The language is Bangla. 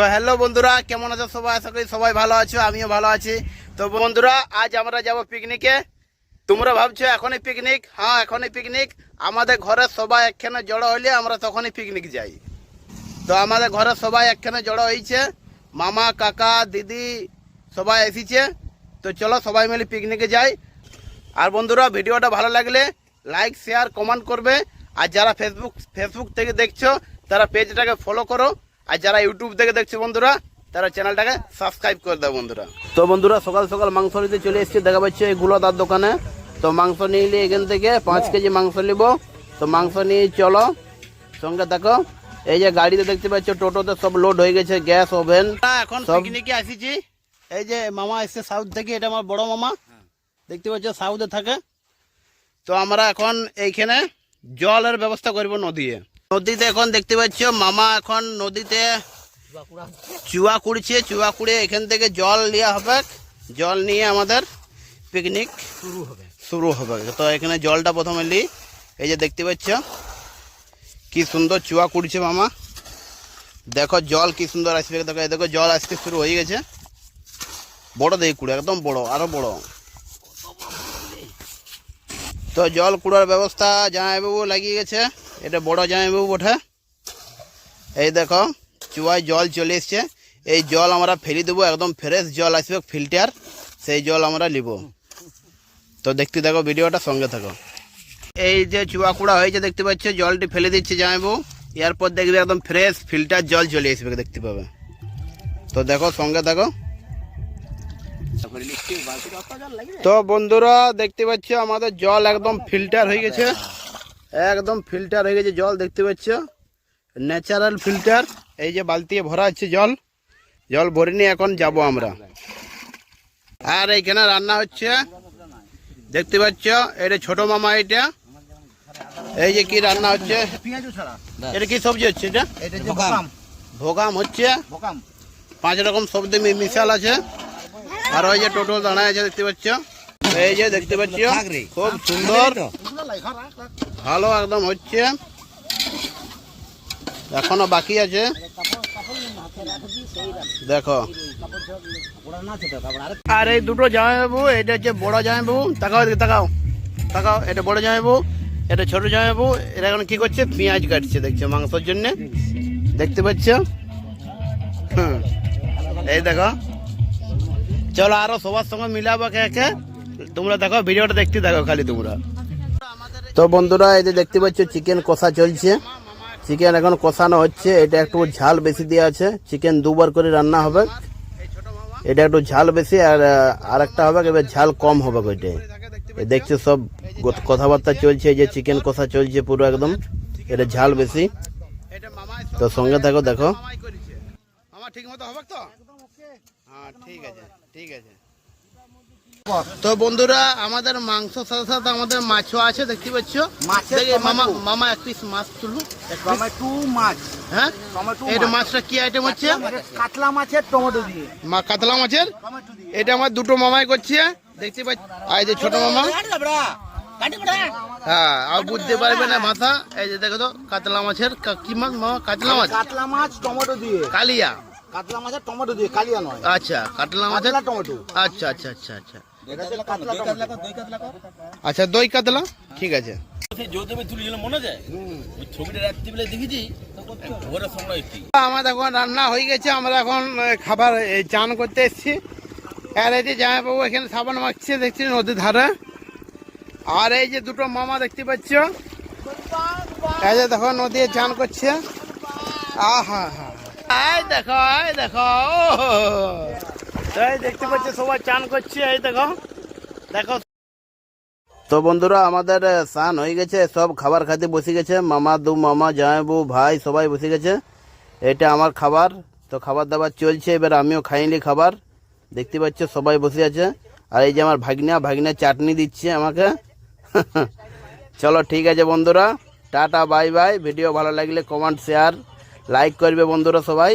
তো হ্যালো বন্ধুরা, কেমন আছো সবাই? আশা করি সবাই ভালো আছো, আমিও ভালো আছি। তো বন্ধুরা, আজ আমরা যাব পিকনিকে তোমরা ভাবছ এখনই পিকনিক হ্যাঁ এখনই পিকনিক আমাদের ঘরে সবাই একখানে জড়ো হইলে আমরা তখনই পিকনিক যাই। তো আমাদের ঘরে সবাই একখানে জড়ো হয়েছে মামা, কাকা, দিদি সবাই এসেছে। তো চলো সবাই মিলে পিকনিকে যাই। আর বন্ধুরা, ভিডিওটা ভালো লাগলে লাইক শেয়ার কমেন্ট করবে। আর যারা ফেসবুক ফেসবুক থেকে দেখছ, তারা পেজটাকে ফলো করো। আর যারা ইউটিউব থেকে দেখছ বন্ধুরা তারা চ্যানেলটাকে সাবস্ক্রাইব করে দাও বন্ধুরা। তো বন্ধুরা সকাল সকাল মাংস নিতে চলে এসেছি দেখা পাচ্ছি এই গুলোদার দোকানে। তো মাংস নিলে এখান থেকে পাঁচ কেজি মাংস নিব। তো মাংস নিয়ে চলো সঙ্গে দেখো এই যে গাড়িতে দেখতে পাচ্ছ টোটোতে সব লোড হয়ে গেছে গ্যাস ওভেন এখন পিকনিকে আসিছি। এই যে মামা এসছে সাউথ থেকে এটা আমার বড় মামা। দেখতে পাচ্ছ সাউথে থাকে। তো আমরা এখন এইখানে জলের ব্যবস্থা করব নদীতে নদীতে এখন দেখতে পাচ্ছ, মামা এখন নদীতে চুয়া কুড়ছে, চুয়া কুড়ে এখান থেকে জল নেওয়া হবে। জল নিয়ে আমাদের পিকনিক শুরু হবে। শুরু হবে তো এখানে জলটা প্রথমে লি। এই যে দেখতে পাচ্ছ, কি সুন্দর চুয়া কুড়ছে মামা। দেখো জল কি সুন্দর আসবে, দেখো দেখো জল আসতে শুরু হয়ে গেছে। বড় দেখি কুড়ে, একদম বড়, আরও বড়। তো জল কুড়ার ব্যবস্থা জামাইবাবু লাগিয়ে গেছে। এটা বড় জামাইবাবু ওঠে এই দেখো, চুয়ায় জল চলে এসছে। এই জল আমরা ফেলে দেবো, একদম ফ্রেশ জল আসবে ফিল্টার সেই জল আমরা নিব। তো দেখতে থাকো, ভিডিওটা সঙ্গে থাকো। এই যে চুয়া কুড়া হয়েছে, দেখতে পাচ্ছ, জলটি ফেলে দিচ্ছে জামাইবাবু। এরপর দেখবে একদম ফ্রেশ ফিল্টার জল চলে আসবে দেখতে পাবে। তো দেখো, সঙ্গে থাকো। তো বন্ধুরা, দেখতে পাচ্ছ, আমাদের জল একদম ফিল্টার হয়ে গেছে। একদম ফিল্টার হয়ে গেছে জল দেখতে পাচ্ছ? ন্যাচারাল ফিল্টার এই যে বালতি ভরা আছে জল জল ভরে নিয়ে এখন যাব আমরা। আর এইখানে রান্না হচ্ছে দেখতে পাচ্ছ? এটা ছোট মামা এটা। এই যে কি রান্না হচ্ছে? এটা কি সবজি হচ্ছে এটা? ভোগাম। হচ্ছে? পাঁচ রকম সবজি মিশাল আছে। আর ওই যে টোটো দাঁড়ায় আছে দেখতে পাচ্ছ? এই যে দেখতে পাচ্ছি খুব সুন্দর। ভালো একদম হচ্ছে। এখনও বাকি আছে। দেখো। আর এই দুটো জামাইবাবু এটা হচ্ছে বড় জামাইবাবু। তাকাও এদিকে তাকাও। তাকাও এটা বড় জামাইবাবু এটা ছোট জামাইবাবু। এরা এখন কি করছে? পেঁয়াজ কাটছে দেখছ মাংসের জন্য। দেখতে পাচ্ছ? হুম। এই দেখো। চলো আরও সবার সঙ্গে মিলাবো কে কে তোমরা দেখো ভিডিওটা দেখতে দেখো খালি তোমরা। তো বন্ধুরা এই যে দেখতে পাচ্ছ চিকেন কষা চলছে। চিকেন এখন কষানো হচ্ছে। এটা একটু ঝাল বেশি দেওয়া আছে। চিকেন দুবার করে রান্না হবে। এটা একটু ঝাল বেশি আর আর একটা হবে এবার ঝাল কম হবে ওইটাই এই দেখছ সব কথাবার্তা চলছে এই যে চিকেন কষা চলছে পুরো একদম। এটা ঝাল বেশি। তো সঙ্গে থাকো দেখো। ঠিক মতো হবে তো? হ্যাঁ ঠিক আছে ঠিক আছে। তো বন্ধুরা আমাদের মাংস সাথে সাথে আমাদের মাছও আছে দেখতে পাচ্ছ? মামা মামা এক পিস মাছ তুলু। টমেটো মাছ। হ্যাঁ? এটা মাছটা কি আইটেম হচ্ছে? কাতলা মাছের টমেটো দিয়ে। মা কাতলা মাছের? এটা আমার দুটো মামাই করছে। দেখতে পাচ্ছ আর যে ছোট মামা। হ্যাঁ আর বুঝতে পারবে না ভাষা এই যে দেখো তো কাতলা মাছের কি মাছ মামা? কাতলা মাছ? কাতলা মাছ টমেটো দিয়ে। কালিয়া। কাতলা মাছের টমেটো দিয়ে কালিয়া নয়। আচ্ছা কাতলা মাছের টমেটো। আচ্ছা আচ্ছা আচ্ছা আচ্ছা। আচ্ছা দই কাতলা? ঠিক আছে। আমার এখন রান্না হয়ে গেছে আমরা এখন খাবার এই, চান করতে এসেছি। আর এই যে জামাইবাবু এখানে সাবান মাখছে দেখছি নদীর ধারে। আর এই যে দুটো মামা দেখতে পাচ্ছ। এই যে দেখো নদী চান করছে। আহা হা এই দেখো এই দেখো দেখতে পাচ্ছ, সবাই চান এই দেখো। দেখো। তো বন্ধুরা, আমাদের স্নান হয়ে গেছে, সব খাবার খাতে বসে গেছে। মামা, দু মামা জামাইবু ভাই, সবাই বসে গেছে। এটা আমার খাবার, তো খাবার দাবার চলছে, এবার আমিও খাইনি খাবার। দেখতে পাচ্ছ, সবাই বসে আছে। আর এই যে আমার ভাগনা ভাগনা চাটনি দিচ্ছে আমাকে। চলো, ঠিক আছে বন্ধুরা। Tata, bye bye. ভিডিও ভালো লাগলে কমেন্ট, শেয়ার, লাইক করবে বন্ধুরা সবাই।